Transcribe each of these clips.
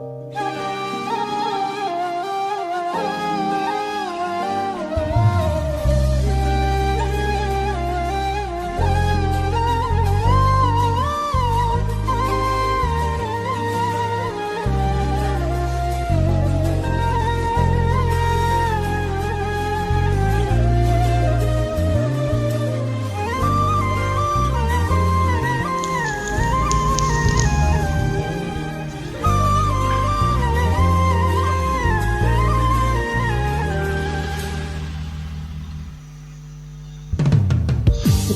Thank.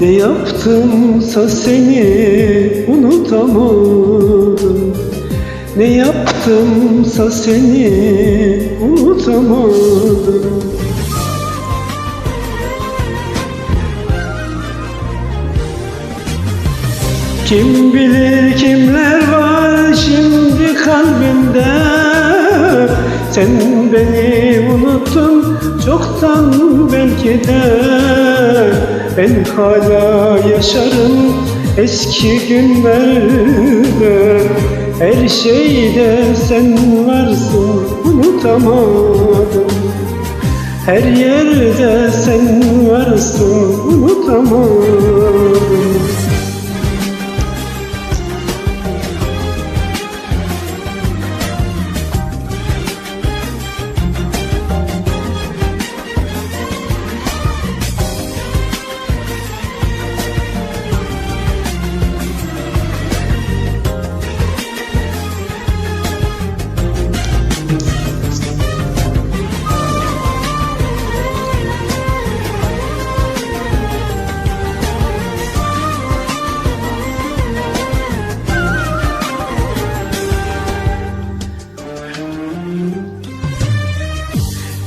ne yaptımsa seni unutamadım Ne yaptımsa seni unutamadım Kim bilir kimler var şimdi kalbimde? Sen beni unuttun çoktan belki de Ben hala yaşarım eski günlerde. Her şeyde sen varsın unutamadım. Her yerde sen varsın unutamadım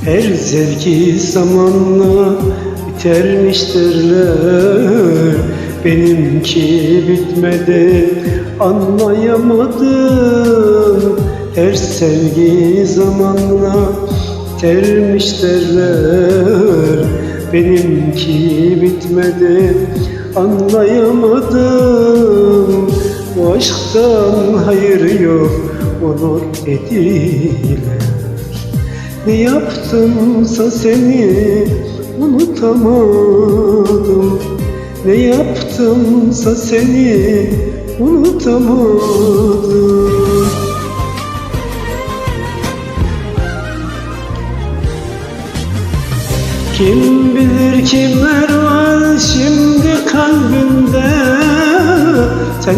Her zevki zamanla bitermiş derler Benimki bitmedi anlayamadım. Her sevgi zamanla bitermiş derler Benimki bitmedi anlayamadım. Bu aşktan hayır yok olur dediler ne yaptımsa seni unutamadım. Ne yaptımsa seni unutamadım. Kim bilir kimler var şimdi kalbinde Sen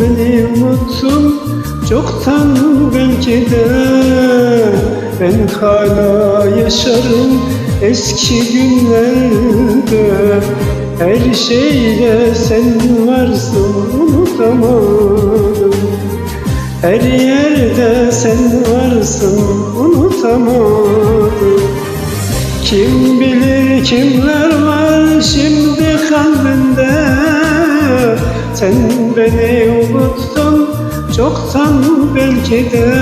beni unuttun çoktan belki de Ben hala yaşarım eski günlerde. Her şeyde sen varsın unutamadım. Her yerde sen varsın unutamadım. Kim bilir kimler var şimdi kalbinde Sen beni unuttun çoktan belki de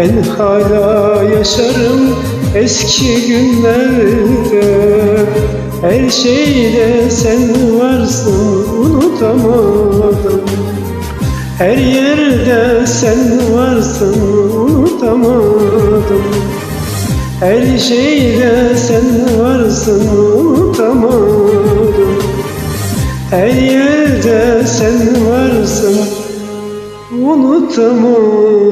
Ben hala yaşarım eski günlerde. Her şeyde sen varsın unutamadım Her yerde sen varsın unutamadım her şeyde sen varsın unutamadım Her yerde sen varsın unutamadım